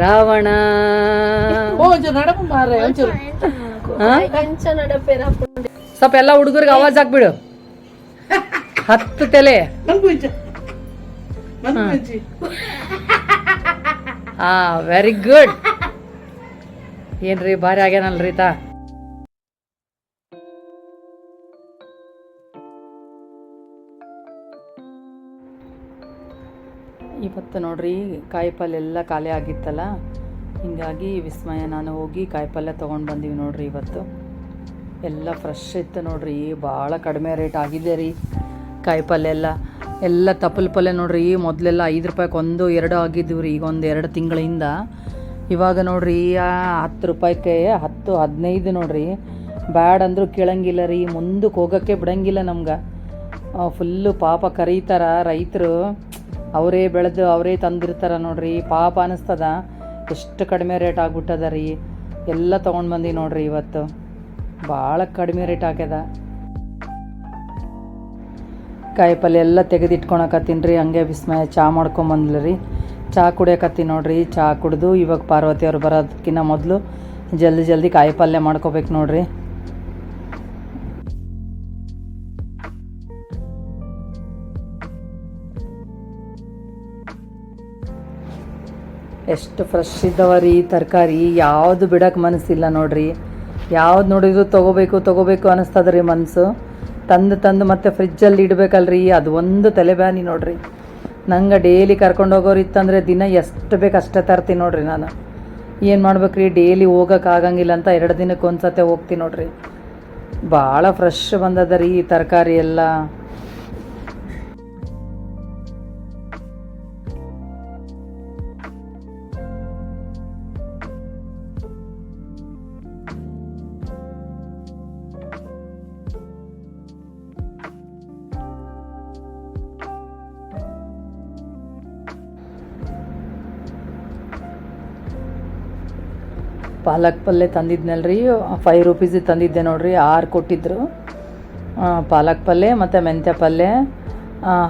ರಾವಣ? ಸ್ವಲ್ಪ ಎಲ್ಲ ಹುಡುಗರಿಗೆ ಆವಾಜ್ ಹಾಕ್ಬಿಡು. ಹತ್ತು ತಲೆ. ಹಾ. ವೆರಿ ಗುಡ್ ಏನ್ರಿ ಭಾರಿ ಆಗ್ಯಾನಲ್ರಿ ತಾ? ಇವತ್ತು ನೋಡ್ರಿ ಕಾಯಿಪಲ್ಯ ಎಲ್ಲ ಖಾಲಿ ಆಗಿತ್ತಲ್ಲ? ಹಿಂಗಾಗಿ ವಿಸ್ಮಯ, ನಾನು ಹೋಗಿ ಕಾಯಿಪಲ್ಯ ತೊಗೊಂಡು ಬಂದೀವಿ ನೋಡ್ರಿ ಇವತ್ತು. ಎಲ್ಲ ಫ್ರೆಶ್ ಇತ್ತು ನೋಡ್ರಿ ಭಾಳ ಕಡಿಮೆ ರೇಟ್ ಆಗಿದೆ ರೀ ಕಾಯಿಪಲ್ಯ ಎಲ್ಲ. ಎಲ್ಲ ತಪ್ಪಲು ಪಲ್ಯ ನೋಡ್ರಿ, ಮೊದಲೆಲ್ಲ ಐದು ರೂಪಾಯಿಗೆ ಒಂದು, ಎರಡು ಆಗಿದ್ವಿ ರೀ, ಈಗ ಒಂದು ಎರಡು ತಿಂಗಳಿಂದ. ಇವಾಗ ನೋಡ್ರಿ ಹತ್ತು ರೂಪಾಯಿಗೆ ಹತ್ತು, ಹದಿನೈದು ನೋಡ್ರಿ. ಬ್ಯಾಡ್ ಅಂದರೂ ಕೇಳಂಗಿಲ್ಲ ರೀ ಮುಂದಕ್ಕೆ ಹೋಗೋಕ್ಕೆ ಬಿಡಂಗಿಲ್ಲ ನಮ್ಗೆ. ಫುಲ್ಲು ಪಾಪ ಕರೀತಾರ ರೈತರು. ಅವರೇ ಬೆಳೆದು ಅವರೇ ತಂದಿರ್ತಾರೆ ನೋಡ್ರಿ. ಪಾಪ ಅನಿಸ್ತದ. ಎಷ್ಟು ಕಡಿಮೆ ರೇಟ್ ಆಗಿಬಿಟ್ಟದ ರೀ. ಎಲ್ಲ ತೊಗೊಂಡು ಬಂದಿ ನೋಡ್ರಿ ಇವತ್ತು. ಭಾಳ ಕಡಿಮೆ ರೇಟ್ ಆಗ್ಯದ. ಕಾಯಿಪಲ್ಯ ಎಲ್ಲ ತೆಗೆದಿಟ್ಕೊಳಕತ್ತೀನಿ ರೀ. ಹಂಗೆ ವಿಸ್ಮಯ ಚಹಾ ಮಾಡ್ಕೊಂಬಂದ್ಲು ರೀ. ಚಹಾ ಕುಡಿಯಕತ್ತೀನಿ ನೋಡ್ರಿ. ಚಹಾ ಕುಡಿದು ಇವಾಗ ಪಾರ್ವತಿ ಅವ್ರು ಬರೋದಕ್ಕಿಂತ ಮೊದಲು ಜಲ್ದಿ ಜಲ್ದಿ ಕಾಯಿಪಲ್ಯ ಮಾಡ್ಕೋಬೇಕು ನೋಡ್ರಿ. ಎಷ್ಟು ಫ್ರೆಶ್ ಇದ್ದಾವ ರೀ ತರಕಾರಿ? ಯಾವುದು ಬಿಡೋಕೆ ಮನಸ್ಸಿಲ್ಲ ನೋಡ್ರಿ. ಯಾವ್ದು ನೋಡಿದ್ರು ತೊಗೋಬೇಕು ತೊಗೋಬೇಕು ಅನಿಸ್ತದ ರೀ ಮನಸ್ಸು ತಂದು ತಂದು ಮತ್ತೆ ಫ್ರಿಜ್ಜಲ್ಲಿ ಇಡಬೇಕಲ್ರಿ. ಅದು ಒಂದು ತಲೆಬ್ಯಾನಿ ನೋಡ್ರಿ. ನಂಗೆ ಡೈಲಿ ಕರ್ಕೊಂಡು ಹೋಗೋರು ಇತ್ತಂದರೆ ದಿನ ಎಷ್ಟು ಬೇಕು ಅಷ್ಟೇ ತರ್ತೀನಿ ನೋಡ್ರಿ ನಾನು. ಏನು ಮಾಡ್ಬೇಕ್ರಿ? ಡೈಲಿ ಹೋಗೋಕೆ ಆಗಂಗಿಲ್ಲ ಅಂತ ಎರಡು ದಿನಕ್ಕೆ ಒಂದು ಸತೆ ಹೋಗ್ತೀನಿ ನೋಡ್ರಿ. ಭಾಳ ಫ್ರೆಶ್ ಬಂದದ ರೀ ತರಕಾರಿ ಎಲ್ಲ. ಪಾಲಕ್ ಪಲ್ಯ ರೀ ಫೈವ್ ರುಪೀಸಿಗೆ ತಂದಿದ್ದೆ ನೋಡ್ರಿ, ಆರು ಕೊಟ್ಟಿದ್ರು. ಪಾಲಕ್ ಪಲ್ಯ ಮತ್ತು ಮೆಂತ್ಯ ಪಲ್ಯ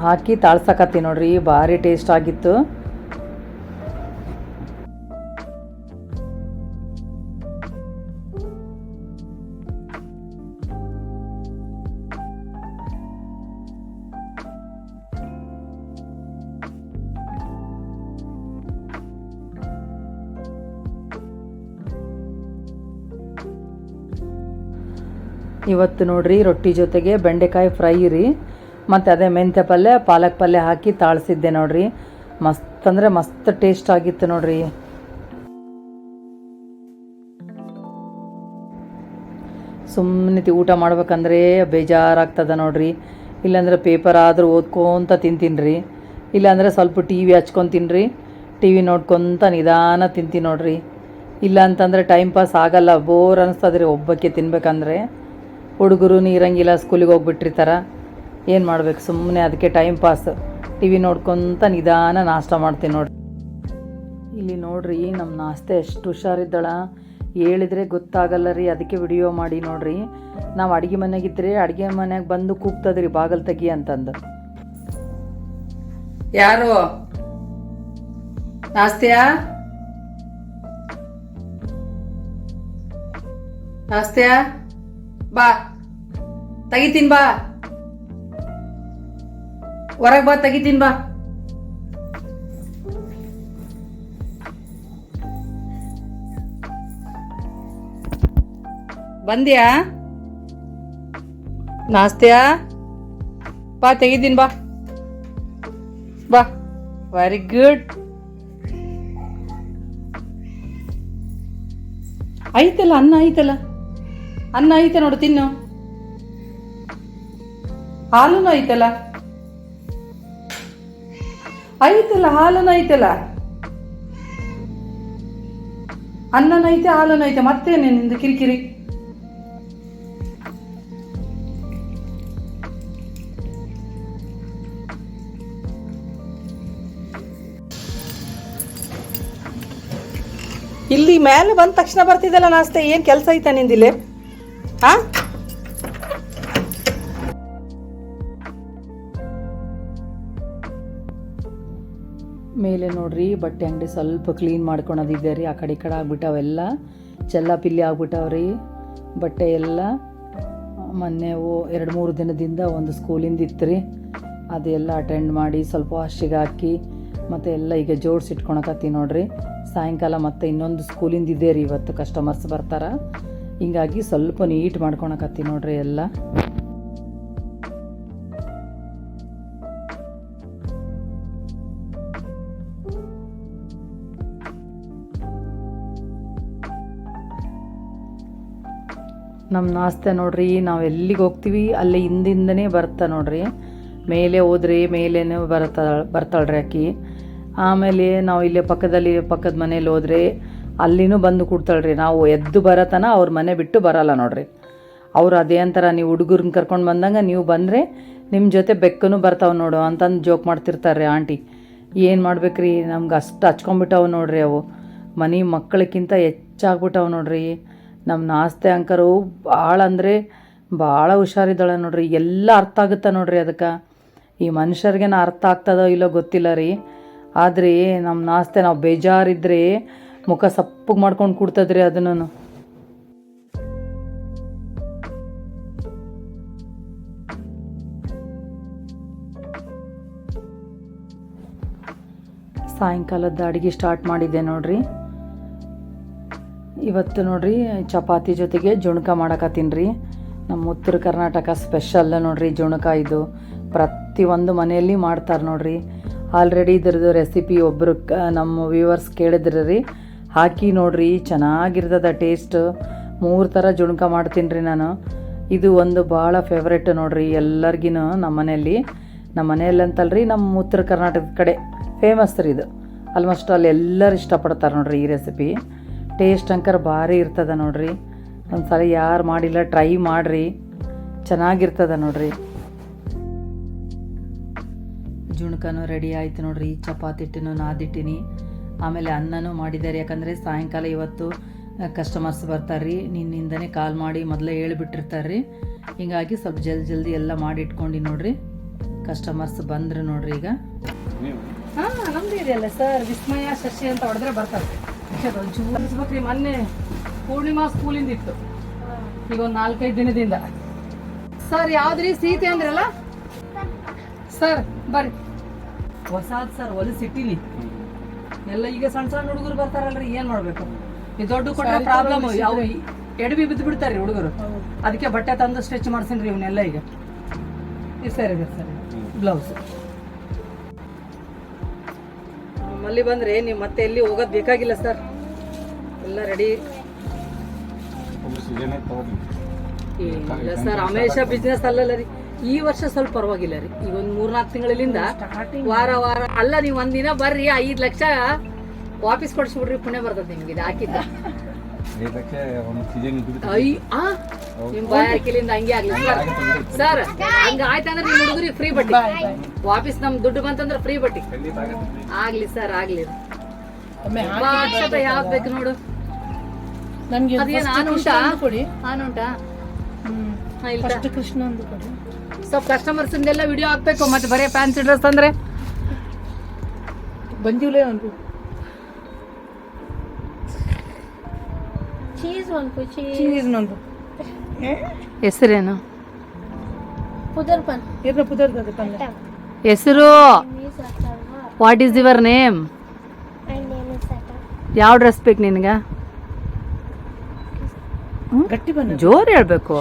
ಹಾಕಿ ತಾಳ್ಸಕತ್ತಿ ನೋಡ್ರಿ, ಭಾರಿ ಟೇಸ್ಟ್ ಆಗಿತ್ತು. ಇವತ್ತು ನೋಡ್ರಿ, ರೊಟ್ಟಿ ಜೊತೆಗೆ ಬೆಂಡೆಕಾಯಿ ಫ್ರೈ ರೀ. ಮತ್ತು ಅದೇ ಮೆಂತ್ಯ ಪಲ್ಯ, ಪಾಲಕ್ ಪಲ್ಯ ಹಾಕಿ ತಾಳ್ಸಿದ್ದೆ ನೋಡ್ರಿ. ಮಸ್ತ್ ಅಂದರೆ ಮಸ್ತ್ ಟೇಸ್ಟ್ ಆಗಿತ್ತು ನೋಡ್ರಿ. ಸುಮ್ಮನೆ ಊಟ ಮಾಡ್ಬೇಕಂದ್ರೆ ಬೇಜಾರಾಗ್ತದ ನೋಡ್ರಿ. ಇಲ್ಲಾಂದ್ರೆ ಪೇಪರ್ ಆದರೂ ಓದ್ಕೊಂತ ರೀ ಇಲ್ಲಾಂದರೆ ಸ್ವಲ್ಪ ಟಿ ವಿ ಹಚ್ಕೊಂಡು ತಿನ್ರಿ. ಟಿ ವಿ ನೋಡ್ಕೊತ ನಿಧಾನ ತಿಂತೀನಿ ನೋಡ್ರಿ. ಇಲ್ಲ ಅಂತಂದರೆ ಟೈಮ್ ಪಾಸ್ ಆಗಲ್ಲ ಬೋರ್ ಅನ್ನಿಸ್ತದ್ರಿ ಒಬ್ಬಕ್ಕೆ ತಿನ್ಬೇಕಂದ್ರೆ. ಹುಡುಗರು ನೀರಂಗಿಲ್ಲ ಸ್ಕೂಲಿಗೆ ಹೋಗ್ಬಿಟ್ಟಿರ್ತಾರ. ಏನು ಮಾಡ್ಬೇಕು? ಸುಮ್ಮನೆ ಅದಕ್ಕೆ ಟೈಮ್ ಪಾಸ್ ಟಿ ವಿ ನೋಡ್ಕೊತ ನಿಧಾನ ನಾಷ್ಟ ಮಾಡ್ತೀನಿ ನೋಡ್ರಿ. ಇಲ್ಲಿ ನೋಡ್ರಿ ನಮ್ಮ ನಾಷ್ಟೆ ಎಷ್ಟು ಹುಷಾರಿದ್ದಾಳ. ಹೇಳಿದ್ರೆ ಗೊತ್ತಾಗಲ್ಲ ರೀ, ಅದಕ್ಕೆ ವಿಡಿಯೋ ಮಾಡಿ ನೋಡ್ರಿ. ನಾವು ಅಡುಗೆ ಮನೆಗಿದ್ರೆ ಅಡುಗೆ ಮನೆಗೆ ಬಂದು ಕೂಗ್ತದ್ರಿ ಬಾಗಲ್ ತೆಗಿ ಅಂತಂದು. ಯಾರು? ನಾಸ್ತಿಯಾ? ನಾಸ್ತಿಯಾ? ಬಾ. ತೆಗಿತೀನಿ ಬಾ. ಹೊರಗೆ ಬಾ ತೆಗಿತೀನಿ ಬಾ. ಬಂದ್ಯಾ? ನಾಸ್ತಿಯಾ? ಬಾ ತೆಗಿದ್ದೀನಿ ಬಾ. ಬಾ. ವೆರಿ ಗುಡ್ ಐತಲ್ಲ ಅನ್ನ ಐತಲ್ಲ ಅನ್ನ ಐತೆ ನೋಡು, ತಿನ್ನು. ಹಾಲು ಐತಲ್ಲ? ಐತಲ್ಲ ಹಾಲು ಐತಲ್ಲ? ಅನ್ನನ ಐತೆ ಹಾಲು ಐತೆ. ಮತ್ತೇನೆ ನಿಂದು ಕಿರಿಕಿರಿ? ಇಲ್ಲಿ ಮೇಲೆ ಬಂದ ತಕ್ಷಣ ಬರ್ತಿದ್ದಲ್ಲ ನಾಸ್ತೆ ಏನು ಕೆಲಸ ಐತ ನಿಂದಿಲ್ಲಿ? ಮೇಲೆ ನೋಡ್ರಿ, ಬಟ್ಟೆ ಅಂಗಡಿ ಸ್ವಲ್ಪ ಕ್ಲೀನ್ ಮಾಡ್ಕೊಳೋದಿದೆ ರೀ, ಆ ಕಡೆ ಈ ಕಡೆ ಆಗ್ಬಿಟ್ಟವೆಲ್ಲ ಚೆಲ್ಲ ಪಿಲ್ಲಿ ಆಗ್ಬಿಟ್ಟವ್ರಿ ಬಟ್ಟೆ ಎಲ್ಲ. ಮೊನ್ನೆ ಎರಡು ಮೂರು ದಿನದಿಂದ ಒಂದು ಸ್ಕೂಲಿಂದ ಇತ್ತು ರೀ. ಅದೆಲ್ಲ ಅಟೆಂಡ್ ಮಾಡಿ, ಸ್ವಲ್ಪ ವಾಶಿಗೆ ಹಾಕಿ, ಮತ್ತು ಎಲ್ಲ ಈಗ ಜೋಡಿಸಿ ಇಟ್ಕೊಳಕತ್ತೀನಿ ನೋಡ್ರಿ. ಸಾಯಂಕಾಲ ಮತ್ತೆ ಇನ್ನೊಂದು ಸ್ಕೂಲಿಂದ ಇದೆ ರೀ ಇವತ್ತು ಕಸ್ಟಮರ್ಸ್ ಬರ್ತಾರ. ಹಿಂಗಾಗಿ ಸ್ವಲ್ಪ ನೀಟ್ ಮಾಡ್ಕೊಳಕತ್ತಿ ನೋಡ್ರಿ ಎಲ್ಲ. ನಮ್ಮ ನಾಸ್ತೆ ನೋಡ್ರಿ, ನಾವು ಎಲ್ಲಿಗೆ ಹೋಗ್ತೀವಿ? ಅಲ್ಲಿ ಹಿಂದಿಂದನೇ ಬರ್ತಾ ನೋಡ್ರಿ. ಮೇಲೆ ಹೋದ್ರಿ ಮೇಲೇನೆ ಬರ್ತಾಳ ಬರ್ತಾಳ್ರಿ ಆಕಿ ಆಮೇಲೆ ನಾವು ಇಲ್ಲೇ ಪಕ್ಕದಲ್ಲಿ ಪಕ್ಕದ ಮನೇಲಿ ಹೋದ್ರೆ ಅಲ್ಲಿನೂ ಬಂದು ಕೂಡ್ತಾಳ್ರಿ. ನಾವು ಎದ್ದು ಬರತನ ಅವ್ರ ಮನೆ ಬಿಟ್ಟು ಬರಲ್ಲ ನೋಡ್ರಿ. ಅವ್ರು ಅದೇ ಅಂತಾರ ನೀವು ಹುಡುಗರನ್ನ ಕರ್ಕೊಂಡು ಬಂದಂಗೆ ನೀವು ಬಂದರೆ ನಿಮ್ಮ ಜೊತೆ ಬೆಕ್ಕನೂ ಬರ್ತಾವೆ ನೋಡು ಅಂತಂದು ಜೋಕ್ ಮಾಡ್ತಿರ್ತಾರೆ ಆಂಟಿ. ಏನು ಮಾಡ್ಬೇಕ್ರಿ? ನಮ್ಗೆ ಅಷ್ಟು ಹಚ್ಕೊಂಡ್ಬಿಟ್ಟವು ನೋಡ್ರಿ ಅವು. ಮನೆ ಮಕ್ಕಳಕ್ಕಿಂತ ಹೆಚ್ಚಾಗ್ಬಿಟ್ಟವು ನೋಡ್ರಿ. ನಮ್ಮ ನಾಸ್ತೆ ಅಂಕರು ಭಾಳ ಅಂದರೆ ಭಾಳ ಹುಷಾರಿದ್ದಾಳೆ ನೋಡ್ರಿ. ಎಲ್ಲ ಅರ್ಥ ಆಗುತ್ತೆ ನೋಡ್ರಿ ಅದಕ್ಕೆ. ಈ ಮನುಷ್ಯರಿಗೇನ ಅರ್ಥ ಆಗ್ತದೋ ಇಲ್ಲೋ ಗೊತ್ತಿಲ್ಲ ರೀ. ಆದರೆ ನಮ್ಮ ನಾಸ್ತೆ ನಾವು ಬೇಜಾರಿದ್ರೆ ಮುಖ ಸಪ್ಪಗೆ ಮಾಡ್ಕೊಂಡು ಕೊಡ್ತದ್ರಿ ಅದನ್ನು ಸಾಯಂಕಾಲದ ಅಡುಗೆ ಸ್ಟಾರ್ಟ್ ಮಾಡಿದ್ದೆ ನೋಡ್ರಿ. ಇವತ್ತು ನೋಡ್ರಿ ಚಪಾತಿ ಜೊತೆಗೆ ಜುಣಕ ಮಾಡಕತ್ತೀನಿ. ನಮ್ಮ ಉತ್ತರ ಕರ್ನಾಟಕ ಸ್ಪೆಷಲ್ ನೋಡ್ರಿ ಜುಣಕ ಇದು. ಪ್ರತಿಯೊಂದು ಮನೆಯಲ್ಲಿ ಮಾಡ್ತಾರೆ ನೋಡ್ರಿ. ಆಲ್ರೆಡಿ ಇದ್ರದ್ದು ರೆಸಿಪಿ ಒಬ್ಬರು ನಮ್ಮ ವ್ಯೂವರ್ಸ್ ಕೇಳಿದ್ರಿ ಹಾಕಿ ನೋಡ್ರಿ, ಚೆನ್ನಾಗಿರ್ತದ ಟೇಸ್ಟ್ ಮೂರು ಥರ ಜುಣ್ಕ ಮಾಡ್ತೀನಿ ರೀ ನಾನು. ಇದು ಒಂದು ಭಾಳ ಫೇವ್ರೆಟ್ ನೋಡ್ರಿ ಎಲ್ಲರಿಗಿನೂ ನಮ್ಮ ಮನೆಯಲ್ಲಿ ನಮ್ಮ ಮನೆಯಲ್ಲಿ ಅಂತಲ್ರಿ ನಮ್ಮ ಉತ್ತರ ಕರ್ನಾಟಕದ ಕಡೆ ಫೇಮಸ್ ರೀ ಇದು. ಆಲ್ಮೋಸ್ಟ್ ಅಲ್ಲಿ ಎಲ್ಲರೂ ಇಷ್ಟಪಡ್ತಾರೆ ನೋಡ್ರಿ ಈ ರೆಸಿಪಿ ಟೇಸ್ಟ್ ಅಂಕರ್ ಭಾರಿ ಇರ್ತದ ನೋಡ್ರಿ. ಒಂದ್ಸಲ ಯಾರು ಮಾಡಿಲ್ಲ ಟ್ರೈ ಮಾಡಿರಿ. ಚೆನ್ನಾಗಿರ್ತದ ನೋಡ್ರಿ. ಜುಣ್ಕನು ರೆಡಿ ಆಯ್ತು ನೋಡ್ರಿ ಚಪಾತಿ ಹಿಟ್ಟಿನೂ ನಾದಿಟ್ಟಿನಿ. ಆಮೇಲೆ ಅನ್ನನೂ ಮಾಡಿದ್ದಾರೆ. ಯಾಕಂದರೆ ಸಾಯಂಕಾಲ ಇವತ್ತು ಕಸ್ಟಮರ್ಸ್ ಬರ್ತಾರೆ ರೀ ನಿನ್ನಿಂದನೇ ಕಾಲ್ ಮಾಡಿ ಮೊದಲೇ ಹೇಳಿಬಿಟ್ಟಿರ್ತಾರೆ ರೀ ಹಿಂಗಾಗಿ ಸ್ವಲ್ಪ ಜಲ್ದಿ ಜಲ್ದಿ ಎಲ್ಲ ಮಾಡಿ ಇಟ್ಕೊಂಡು ನೋಡ್ರಿ. ಕಸ್ಟಮರ್ಸ್ ಬಂದ್ರೆ ನೋಡ್ರಿ ಈಗ. ಹಾ ನಮ್ದು ಇದೆಯಲ್ಲ ಸರ್ ವಿಸ್ಮಯ ಶಶಿ ಅಂತ ಹೊಡೆದ್ರೆ ಬರ್ತಾರೆ. ಅನ್ಸ್ಬೇಕ್ರಿ ಮೊನ್ನೆ ಪೂರ್ಣಿಮಾ ಸ್ಕೂಲಿಂದ ಇತ್ತು. ಈಗ ಒಂದು ನಾಲ್ಕೈದು ದಿನದಿಂದ. ಸರ್ ಯಾವ್ದ್ರಿ? ಸೀತೆ ಅಂದ್ರಲ್ಲ? ಸರ್ ಬರ್ರಿ. ಹೊಸಾದ್ ಸರ್ ಹೊಲಸಿಟ್ಟಿನಿ ಎಲ್ಲ ಈಗ ಸಣ್ಣ ಸಣ್ಣ ಹುಡುಗರು ಬರ್ತಾರಲ್ರಿ ಏನ್ ಮಾಡ್ಬೇಕು? ಈ ದೊಡ್ಡ ಕೊಟ್ಟ ಪ್ರಾಬ್ಲಮ್ ಯಾವ ಎಡವಿ ಬಿದ್ದು ಬಿಡ್ತಾರೆ ಹುಡುಗರು ಅದಕ್ಕೆ ಬಟ್ಟೆ ತಂದು ಸ್ಟಿಚ್ ಮಾಡ್ಸೀನಿ ಇವನ್ನೆಲ್ಲ ಈಗ. ಈ ಸರಿ ಸರ್ ಬ್ಲೌಸ್. ನಮ್ಮಲ್ಲಿ ಬಂದ್ರೆ ನೀವು ಮತ್ತೆ ಎಲ್ಲಿ ಹೋಗೋದು ಬೇಕಾಗಿಲ್ಲ ಸರ್. ಎಲ್ಲ ರೆಡಿ ಇಲ್ಲ ಸರ್ ಹಮೇಶ ಬಿಸ್ನೆಸ್ ಅಲ್ಲಲ್ಲ ರೀ. ಈ ವರ್ಷ ಸ್ವಲ್ಪ ಪರವಾಗಿಲ್ಲ ರೀ. ಈಗ ಒಂದು ಮೂರ್ನಾಲ್ಕು ತಿಂಗಳಿಂದ ವಾರ ವಾರ ಅಲ್ಲ ನೀವು ಒಂದಿನ ಬರ್ರಿ ಐದು ಲಕ್ಷ ವಾಪಸ್ ಕೊಡ್ಸ್ಬಿಡ್ರಿ ಪುಣ್ಯ ಬರ್ತದೆ ನಿಮ್ಗೆ ಇದು ಹಾಕಿದ್ದ. ನಿಮ್ ಬಾಯ ಹಾಕಿಲಿಂದ ಹಂಗೆ ಆಗ್ಲಿ ಸರ್ ಹಂಗ ಆಯ್ತಂದ್ರೆ ನಿಮ್ ಹುಡುಗರಿಗೆ ಫ್ರೀ ಬಟ್ಟಿ. ವಾಪಸ್ ನಮ್ ದುಡ್ಡು ಬಂತಂದ್ರೆ ಫ್ರೀ ಬಟ್ಟಿ. ಆಗ್ಲಿ ಸರ್ ಆಗ್ಲಿ. ಅಕ್ಷತೆ ಯಾವ್ದು ಬೇಕು ನೋಡು. ನಮ್ಗೆ ನಾನು ಆನ್ ಉಂಟಾ ಕೊಡಿ. ಆನ್ ಉಂಟಾ? ಫಸ್ಟ್ ಕೃಷ್ಣ ಅಂದು ಕೊಡಿ. ಸ್ವಲ್ಪ ಕಸ್ಟಮರ್ಸ್ ಇಂದೆಲ್ಲ ವಿಡಿಯೋ ಹಾಕ್ಬೇಕು ಮತ್ತೆ ಬರೀ ಫ್ಯಾನ್ಸಿ ಡ್ರೆಸ್ ಅಂದ್ರೆ. ಬಂದಿವ್ಲೇ ಒಂದು. ಚೀಸ್ ಒಂದು ಚೀಸ್ ಒಂದು ಹೆಸರೇನು? ಪುದರ್ ಪನ್ ಏನ ಪುದರ್ದ ಪಲ್ಯ ಹೆಸರು? ವಾಟ್ ಈಸ್ ಯುವರ್ ನೇಮ್ ಯಾವ ಡ್ರೆಸ್ ಬೇಕು ನಿನಗೆ? ಗಟ್ಟಿ ಬನ್ನ. ಜೋರ್ ಹೇಳ್ಬೇಕು.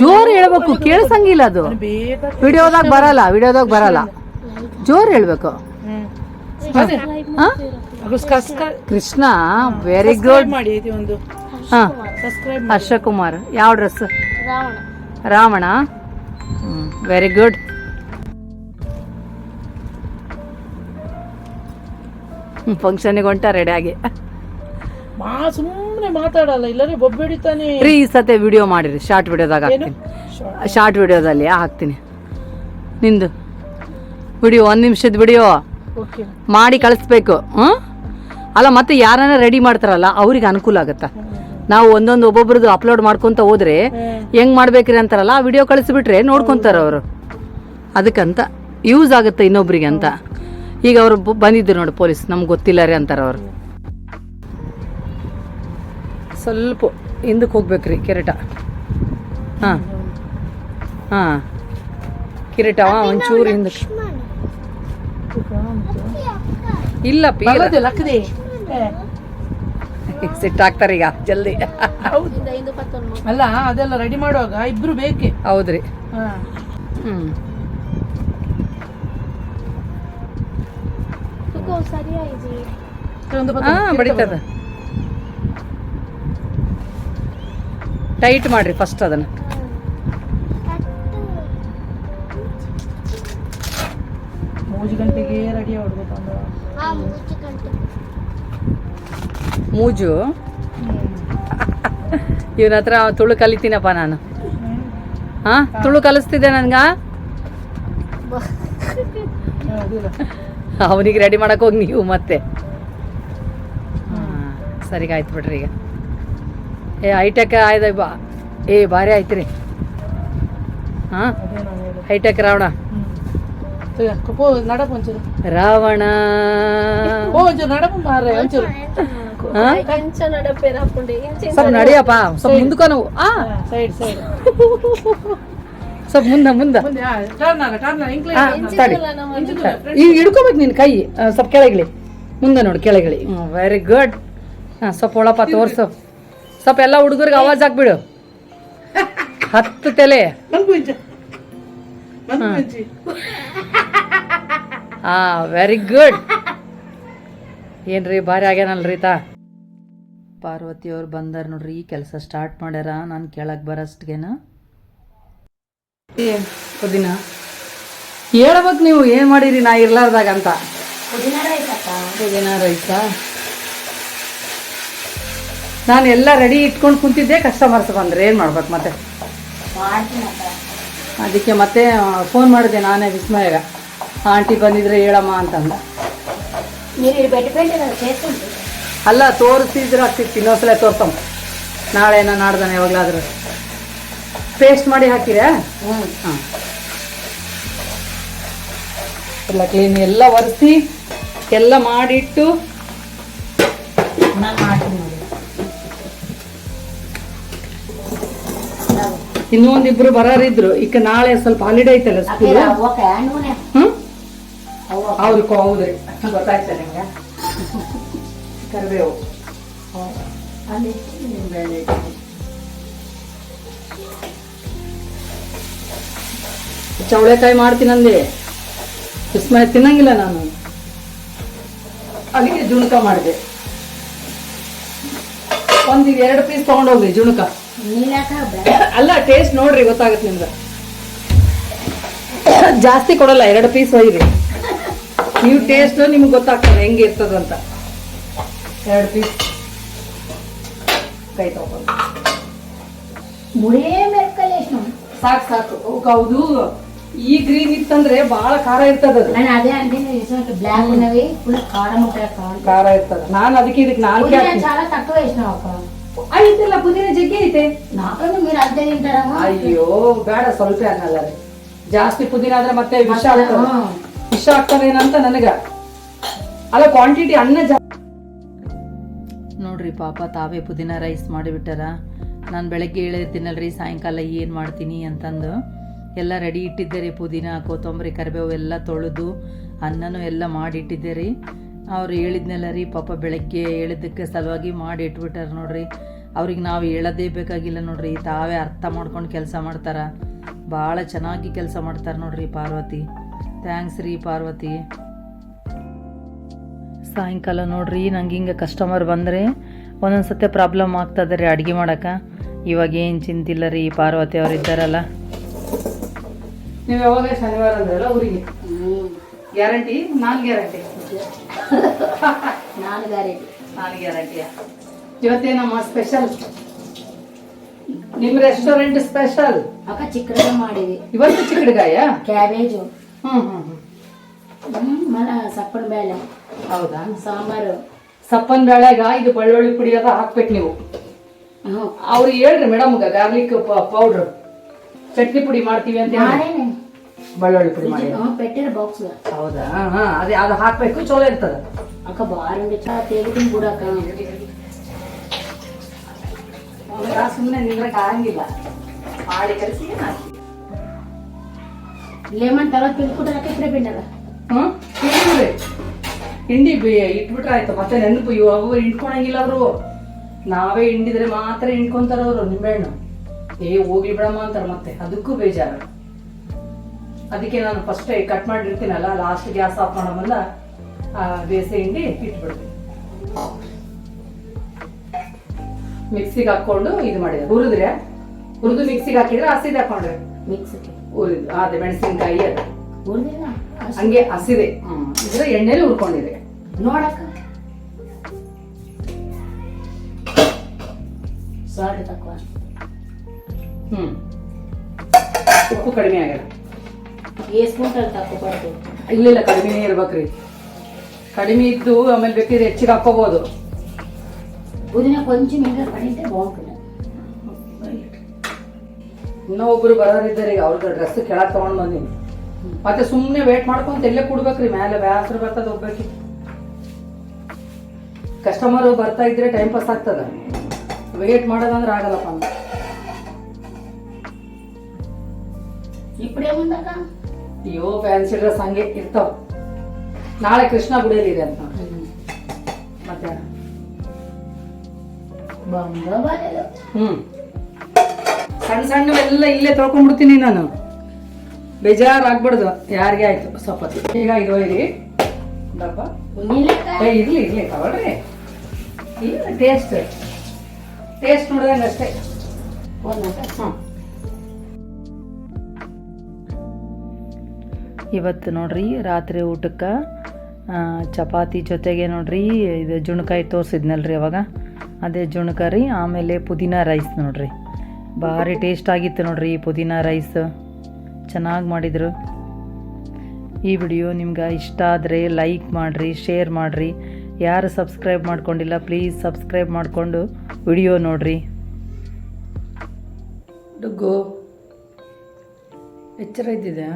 ಜೋರ್ ಹೇಳ್ಬೇಕು ಕೇಳಿಸಂಗಿಲ್ಲ ಅದು. ವಿಡಿಯೋದಾಗ ಬರಲ್ಲ ವಿಡಿಯೋದಾಗ ಬರಲ್ಲ. ಜೋರ್ ಹೇಳ್ಬೇಕು. ಕೃಷ್ಣ ವೆರಿ ಗುಡ್ ಮಾಡಿ ಇದು ಒಂದು. ಹಾ. ಸಬ್ಸ್ಕ್ರೈಬ್ ಹರ್ಷ ಕುಮಾರ್ ಯಾವ dress Ravana. Ravana? Very good ಫಂಕ್ಷನ್ಗೆ ಹೊಂಟ ರೆಡಿ ಆಗಿ. ಮಾ ಸುಮ್ಮನೆ ಮಾತಾಡಲ್ಲ ಇಲ್ಲರೆ ಬೊಬ್ಬೆಡಿತಾನೆ. ರೀ ಈ ಸತೆ ವಿಡಿಯೋ ಮಾಡಿರಿ ಶಾರ್ಟ್ ವಿಡಿಯೋದಾಗ ಹಾಕ್ತೀನಿ. ಶಾರ್ಟ್ ವಿಡಿಯೋದಲ್ಲಿ ಹಾಕ್ತೀನಿ. ನಿಂದು. ವಿಡಿಯೋ ಒಂದು ನಿಮಿಷದ ವಿಡಿಯೋ ಓಕೆ ಮಾಡಿ ಕಳಿಸ್ಬೇಕು ಹ್ಞೂ ಅಲ್ಲ ಮತ್ತೆ ಯಾರನ್ನ ರೆಡಿ ಮಾಡ್ತಾರಲ್ಲ ಅವ್ರಿಗೆ ಅನುಕೂಲ ಆಗುತ್ತಾ? ನಾವು ಒಂದೊಂದು ಒಬ್ಬೊಬ್ರದ್ದು ಅಪ್ಲೋಡ್ ಮಾಡ್ಕೊತ ಹೋದ್ರೆ ಹೆಂಗ್ ಮಾಡ್ಬೇಕ್ರಿ ಅಂತಾರಲ್ಲ ಆ ವಿಡಿಯೋ ಕಳಿಸ್ಬಿಟ್ರೆ ನೋಡ್ಕೊತಾರೆ ಅವರು. ಅದಕ್ಕಂತ ಯೂಸ್ ಆಗುತ್ತೆ ಇನ್ನೊಬ್ರಿಗೆ ಅಂತ. ಈಗ ಅವರು ಬಂದಿದ್ದರು ನೋಡಿ ಪೊಲೀಸ್ ನಮ್ಗೆ ಗೊತ್ತಿಲ್ಲ ರೀ ಅಂತಾರೆ ಅವರು. ಸ್ವಲ್ಪ ಹಿಂದಕ್ಕೆ ಹೋಗ್ಬೇಕ್ರಿ ಕೆರೆಟ. ಹಾಂ. ಹಾಂ. ಕಿರೀಟ ಒಂಚೂರು ಹಿಂದಕ್ಕೆ. ಇಲ್ಲ ಸಿಟ್ಟಾಗ್ತಾರೆ ಈಗ ಜಲ್ದಿ. ಅಲ್ಲ ಅದೆಲ್ಲ ರೆಡಿ ಮಾಡುವಾಗ ಇಬ್ರು ಬೇಕೆ? ಹೌದ್ರಿ. ಹ್ಮ್. ಬಡಿತದ. ಟೈಟ್ ಮಾಡ್ರಿ ಫಸ್ಟ್ ಅದನ್ನ. ಮೂರು ಗಂಟೆಗೆ ರೆಡಿ ಹೊಡ್ಬೇಕಂದ್ರೆ ಹಾ ಮೂರು ಗಂಟೆ. ಮೂಜು? ಇವನ ಹತ್ರ ತುಳು ಕಲಿತೀನಪ್ಪ ನಾನು. ಹಾ ತುಳು ಕಲಿಸ್ತಿದ್ದೆ ನನ್ಗ? ಅವನಿಗೆ ರೆಡಿ ಮಾಡಕ್ ಹೋಗಿ ನೀವು ಮತ್ತೆ. ಹಾಂ ಸರಿಗಾಯ್ತು ಬಿಡ್ರಿ ಈಗ. ಏ ಹೈಟೆಕ್ ಆಯ್ದ ಬಾ ಏ ಭಾರಿ ಆಯ್ತು ರೀ. ಹಾಂ? ಹೈಟೆಕ್ ರಾವಣ. ರಾವಣ. ಸ್ವಲ್ಪ ನಡಿಯಪ್ಪ ಸ್ವಲ್ಪ ಮುಂದಕ್ಕ ನಾವು. ಆ? Side side. ಸ್ವಲ್ಪ ಮುಂದ ಮುಂದ. ಮುಂದೆ ಟರ್ನ್ ಆಗ ಟರ್ನ್ ಇಂಕ್ಲೈನ್ ಆ, ತಡಿ. ಈಗ ಹಿಡ್ಕೋಬೇಕು ನಿನ್ ಕೈ ಸ್ವಲ್ಪ ಕೆಳಗಿಳಿ. ಮುಂದೆ ನೋಡು ಕೆಳಗಿಳಿ. ವೆರಿ ಗುಡ್ ಹಾ ಸ್ವಲ್ಪ ಒಳಪ್ಪ ತೋರ್ಸು. ಸ್ವಲ್ಪ ಎಲ್ಲ ಹುಡುಗರಿಗೆ ಆವಾಜ್ ಹಾಕ್ಬಿಡು. ಹತ್ತು ತಲೆ. ಹಾ ವೆರಿ ಗುಡ್ ಏನ್ರಿ ಭಾರಿ ಆಗ್ಯಾನಲ್ ತಾ ಪಾರ್ವತಿ ಅವ್ರು ಬಂದಾರ ನೋಡ್ರಿ ಈ ಕೆಲಸ ಸ್ಟಾರ್ಟ್ ಮಾಡ್ಯಾರ ನಾನು ಕೆಳಗೆ ಬರಷ್ಟ್ಗೇನ. ಪುದೀನ. ಹೇಳ್ಬೇಕು ನೀವು ಏನು ಮಾಡಿರಿ ನಾ ಇರ್ಲಾರ್ದಾಗ ಅಂತ? ಪುದೀನ ರೈಸಾ? ನಾನು ಎಲ್ಲ ರೆಡಿ ಇಟ್ಕೊಂಡು ಕುಂತಿದ್ದೆ ಕಸ್ಟಮರ್ಸ್ ಬಂದರೆ ಏನು ಮಾಡ್ಬೇಕು ಮತ್ತೆ? ಅದಕ್ಕೆ ಮತ್ತೆ ಫೋನ್ ಮಾಡಿದೆ ನಾನೇ ವಿಸ್ಮಯ ಆಂಟಿ ಬಂದಿದ್ರೆ ಹೇಳಮ್ಮ ಅಂತಂದ. ಅಲ್ಲ ತೋರಿಸಿದ್ರೆ ಆಗ್ತಿತ್ತು ಇನ್ನೊಂದ್ಸಲ ನಾಳೆ ನಾಳೆನ ನಾಡ್ದಾನೆ ಯಾವಾಗಲಾದ್ರೂ. ಪೇಸ್ಟ್ ಮಾಡಿ ಹಾಕಿರಾ? ಹಾಂ. ಎಲ್ಲ ಕ್ಲೀನ್ ಎಲ್ಲ ಒರೆಸಿ ಎಲ್ಲ ಮಾಡಿಟ್ಟು ಇನ್ನೊಂದಿಬ್ರು ಬರಾರಿದ್ರು. ಈಗ ನಾಳೆ ಸ್ವಲ್ಪ ಹಾಲಿಡೇ ಐತಲ್ಲ ಸ್ಕೂಲ್ ಹ್ಮ್? ಹೌದು ಕೋ- ಹೌದ್ರಿ ಗೊತ್ತಾಯ್ತು ನಿಮ್ಗೆ. ಕರಿಬೇವು. ಚವಳೆಕಾಯಿ ಮಾಡ್ತೀನಂದೆ ವಿಸ್ಮಯ ತಿನ್ನಂಗಿಲ್ಲ ನಾನು. ಅಲ್ಲಿಗೆ ಜುಣಕ ಮಾಡಿದೆ. ಒಂದು ಎರಡು ಪೀಸ್ ತಗೊಂಡೋಗ್ರಿ ಜುಣಕ. ಅಲ್ಲ ಟೇಸ್ಟ್ ನೋಡ್ರಿ ಗೊತ್ತಾಗುತ್ತೆ ನಿಮ್ಗೆ. ಜಾಸ್ತಿ ಕೊಡಲ್ಲ ಎರಡು ಪೀಸ್ ಒಯ್ರಿ. ನೀವು ಟೇಸ್ಟ್ ನಿಮ್ಗೆ ಗೊತ್ತಾಗ್ತದೆ ಹೆಂಗೆ ಇರ್ತದಂತ ಎರಡು ಪೀಸ್ ಕೈ ತಗೊಂಡು ಸಾಕು ಸಾಕು. ಹೌದು. ಈ ಗ್ರೀನ್ ಇತ್ತಂದ್ರೆ ಬಹಳ ಖಾರ ಇರ್ತದ ಅದು ನಾನು ಅದೇ ಅಂತೀನಿ బ్లాక్ ఉన్నవి ఫుల్ కారం ఉంటాయి కారం ಖಾರ ಇರ್ತದ ನಾನು ಅದಕ್ಕೆ ಇದಕ್ಕೆ నాలుగే పుదీనా ಹಾಕ್ತೀನಿ. చాలా తక్కువ వేసినాం అక్క ಐತಿಲ್ಲ ಪುದೀನ ಜಗ್ಗಿ ಐತೆ నాకన్నా మీరు అంతే తింటారమ్మా ಅಯ್ಯೋ ಬೇಡ ಸ್ವಲ್ಪ ಅನ್ನಲ್ಲ ರೀ ಜಾಸ್ತಿ ಪುದೀನ ಆದ್ರೆ ಮತ್ತೆ ವಿಷ ಮತ್ತೆ, ಆಗ್ತದೆ ಹಾ. ವಿಷ ಆಗ್ತಾನೇನಂತ ನನಗ ಅಲ್ಲ ಕ್ವಾಂಟಿಟಿ ಅನ್ನ ನೋಡ್ರಿ ಪಾಪ ತಾವೇ ಪುದೀನ ರೈಸ್ ಮಾಡಿಬಿಟ್ಟಾರ ನಾನು ಬೆಳಗ್ಗೆ ಹೇಳಿರ್ತೀನಲ್ರಿ ಸಾಯಂಕಾಲ ಏನು ಮಾಡ್ತೀನಿ ಅಂತಂದು ಎಲ್ಲ ರೆಡಿ ಇಟ್ಟಿದ್ದೆ ರೀ ಪುದೀನ, ಕೊತ್ತಂಬರಿ, ಕರಿಬೇವು ಎಲ್ಲ ತೊಳೆದು ಅನ್ನನೂ ಎಲ್ಲ ಮಾಡಿಟ್ಟಿದ್ದೆ ರೀ ಅವ್ರು ಹೇಳಿದ್ನೆಲ್ಲ ರೀ, ಪಾಪ ಬೆಳಗ್ಗೆ ಹೇಳಿದ್ದಕ್ಕೆ ಸಲುವಾಗಿ ಮಾಡಿ ಇಟ್ಬಿಟ್ಟಾರೆ ನೋಡ್ರಿ. ಅವ್ರಿಗೆ ನಾವು ಹೇಳೋದೇ ಬೇಕಾಗಿಲ್ಲ ನೋಡ್ರಿ, ತಾವೇ ಅರ್ಥ ಮಾಡ್ಕೊಂಡು ಕೆಲಸ ಮಾಡ್ತಾರೆ. ಭಾಳ ಚೆನ್ನಾಗಿ ಕೆಲಸ ಮಾಡ್ತಾರೆ ನೋಡ್ರಿ ಪಾರ್ವತಿ. ಥ್ಯಾಂಕ್ಸ್ ರೀ ಪಾರ್ವತಿ. ಸಾಯಂಕಾಲ ನೋಡ್ರಿ, ನಂಗೆ ಹಿಂಗೆ ಕಸ್ಟಮರ್ ಬಂದರೆ ಒಂದೊಂದು ಸತಿ ಪ್ರಾಬ್ಲಮ್ ಆಗ್ತದೆ ರೀ ಅಡುಗೆ ಮಾಡೋಕೆ ಇವಾಗ ಏನು ಚಿಂತಿಲ್ಲ ರೀ ಪಾರ್ವತಿ ಅವ್ರು ಇದ್ದಾರಲ್ಲ ನೀವು ಯಾವಾಗ ಶನಿವಾರ ಅಂದ್ರಲ್ಲ ಊರಿಗೆ? ಗ್ಯಾರಂಟಿ? ನಾನ್ ಗ್ಯಾರಂಟಿ. ನಾನು ಗ್ಯಾರಂಟಿ. ನಾನ್ ಗ್ಯಾರಂಟಿಯ ಇವತ್ತೇ ನಮ್ಮ ಸ್ಪೆಷಲ್ ನಿಮ್ ರೆಸ್ಟೋರೆಂಟ್ ಸ್ಪೆಷಲ್ ಅಕ್ಕ ಚಿಕ್ಕಡ ಮಾಡಿವಿ ಇವತ್ತು ಚಿಕ್ಕಡಗಾಯ ಕ್ಯಾಬೇಜು ಹ್ಮ್ ಹ್ಮ್ ಮನ ಸಪ್ಪನ್ ಬೇಳೆ ಹೌದಾ? ಸಾಂಬಾರು. ಸಪ್ಪನ್ ಬೇಳೆಗ ಇದು ಬೆಳ್ಳುಳ್ಳಿ ಪುಡಿ ಅದ ಹಾಕ್ಬೇಕು ನೀವು. ಅವ್ರಿಗೆ ಹೇಳ್ರಿ ಮೇಡಮ್ಗ ಗಾರ್ಲಿಕ್ ಪೌಡ್ರ್ ಚಟ್ನಿ ಪುಡಿ ಮಾಡ್ತೀವಿ ಅಂತ ಹೇಳಿ ಬೆಳ್ಳುಳ್ಳಿ ಪುಡಿ ಮಾಡಿ. ಹ್ಞೂ ಪೆಟ್ಟಿರ ಬಾಕ್ಸ್ ಹೌದಾ? ಹಾ ಅದೇ ಅದು ಹಾಕ್ಬೇಕು ಚಲೋ ಇರ್ತದ. ಅಕ್ಕ ಬಾರಂಗಿ ಚಾ ತೆಗೆದು ಬಿಡಕ್ಕ ಸುಮ್ಮನೆ ನಿಂದ್ರಕ್ ಆಗಂಗಿಲ್ಲ ಮಾಡಿ ಹಾಕಿ? ಲೆಮನ್ ತಗ ತಿಳ್ಕೊಟ್ರಕ್ಕ ಇದ್ರೆ ಬಿಡಲ್ಲ ಹ್ಮ್? ಹಿಂಡಿ ಇಟ್ಬಿಟ್ರೆ ಆಯ್ತು. ಮತ್ತೆ ನೆನಪು ಇವು ಅವು ಇಂಟ್ಕೊಳಂಗಿಲ್ಲ ಅವರು. ನಾವೇ ಹಿಂಡಿದ್ರೆ ಮಾತ್ರ ಹಿಂಡ್ಕೊಂತಾರ ಅವರು ನಿಂಬೆಹಣ್ಣು. ಏ ಹೋಗ್ಲಿ ಬಿಡಮ್ಮ ಅಂತಾರ ಮತ್ತೆ. ಅದಕ್ಕೂ ಬೇಜಾರು. ಅದಕ್ಕೆ ನಾನು ಫಸ್ಟ್ ಕಟ್ ಮಾಡಿರ್ತೀನಲ್ಲ ಲಾಸ್ಟ್ ಗ್ಯಾಸ್ ಆಫ್ ಮಾಡೋ ಬಂದ ಬೇಸೆ ಹಿಂಡಿ ಇಟ್ಬಿಡ್ತೀನಿ ಮಿಕ್ಸಿಗೆ ಹಾಕೊಂಡು ಇದು ಮಾಡಿದೆ. ಹುರಿದ್ರೆ ಹುರಿದು ಮಿಕ್ಸಿಗೆ ಹಾಕಿದ್ರೆ ಹಸಿದೆ ಹಾಕೊಂಡ್ರೆ. ಮಿಕ್ಸಿಗೆ ಹುರಿದು ಅದೇ ಮೆಣಸಿನ್ಕಾಯಿ ಅದು. ಹಂಗೆ ಹಸಿದೆ. ಇದ್ರೆ ಎಣ್ಣೆಲಿ ಹುರ್ಕೊಂಡಿದೆ. ನೋಡಕ್ಕ. ಸಾರಿ ತಕ್ಕ ಹ್ಮ್. ಉಪ್ಪು ಕಡಿಮೆ ಆಗಲ್ಲ. ಇಲ್ಲ ಇಲ್ಲ ಕಡಿಮೆನೇ ಇರ್ಬೇಕ್ರಿ ಕಡಿಮೆ ಇದ್ದು ಆಮೇಲೆ ಬೇಕಿದ್ರೆ ಹೆಚ್ಚಿಗೆ ಹಾಕೋಬಹುದು ಇನ್ನೂ ಒಬ್ರು ಬರೋರಿದ್ದಾರೆ ಈಗ ಅವ್ರದ್ದು ಡ್ರೆಸ್ ಕೆಳಗೆ ತಗೊಂಡ್ ಬಂದಿನಿ ಮತ್ತೆ ಸುಮ್ಮನೆ ವೇಟ್ ಮಾಡ್ಕೊಂತ ಎಲ್ಲೇ ಕುಡ್ಬೇಕ್ರಿ ಮ್ಯಾಲೆ ಬ್ಯಾಸರ ಬರ್ತದ ಹೋಗ್ಬೇಕು ಕಸ್ಟಮರ್ ಬರ್ತಾ ಇದ್ರೆ ಟೈಮ್ ಪಾಸ್ ಆಗ್ತದ. ವೇಟ್ ಮಾಡೋದಂದ್ರೆ ಆಗಲ್ಲಪ್ಪ ಅಂದ್ರೆ. ಅಯ್ಯೋ ಫ್ಯಾನ್ಸಿ ಡ್ರೆಸ್ ಹಂಗೆ ಇರ್ತಾವ. ನಾಳೆ ಕೃಷ್ಣ ಗುಡಿಯಲ್ಲಿ ಇದೆ ಅಂತ. ಮತ್ತೆ? ಹ್ಮ್. ಸಣ್ಣ ಸಣ್ಣವೆಲ್ಲ ಇಲ್ಲೇ ತೊಳ್ಕೊಂಡ್ಬಿಡ್ತೀನಿ ನಾನು. ಬೇಜಾರಾಗ್ಬಿಡ್ದು. ಯಾರಿಗೆ ಆಯ್ತು? ಸ್ವಲ್ಪ ಈಗ ಇದು ಇರಿ ಡಬ್ಬ ಇರ್ಲಿ ಇರ್ಲಿ ತಗೊಳ್ರಿ. ಇಲ್ಲ ಟೇಸ್ಟ್ ಟೇಸ್ಟ್ ನೋಡಿದಂಗೆ ಅಷ್ಟೇ ಹ್ಮ್. ಇವತ್ತು ನೋಡ್ರಿ ರಾತ್ರಿ ಊಟಕ್ಕೆ ಚಪಾತಿ ಜೊತೆಗೆ ನೋಡ್ರಿ ಇದು ಜುಣಕಾಯಿ ತೋರಿಸಿದ್ನಲ್ರಿ ಅವಾಗ. ಅದೇ ಜುಣಕಾಯಿ ರೀ, ಆಮೇಲೆ ಪುದೀನ ರೈಸ್ ನೋಡ್ರಿ. ಭಾರಿ ಟೇಸ್ಟ್ ಆಗಿತ್ತು ನೋಡ್ರಿ ಈ ಪುದೀನ ರೈಸ್. ಚೆನ್ನಾಗಿ ಮಾಡಿದರು. ಈ ವಿಡಿಯೋ ನಿಮ್ಗೆ ಇಷ್ಟ ಆದರೆ ಲೈಕ್ ಮಾಡಿರಿ ಶೇರ್ ಮಾಡಿರಿ. ಯಾರು ಸಬ್ಸ್ಕ್ರೈಬ್ ಮಾಡ್ಕೊಂಡಿಲ್ಲ ಪ್ಲೀಸ್ ಸಬ್ಸ್ಕ್ರೈಬ್ ಮಾಡಿಕೊಂಡು ವಿಡಿಯೋ ನೋಡ್ರಿ. ಡುಗ್ಗು, ಎಚ್ಚರ ಇದ್ದಿದೆ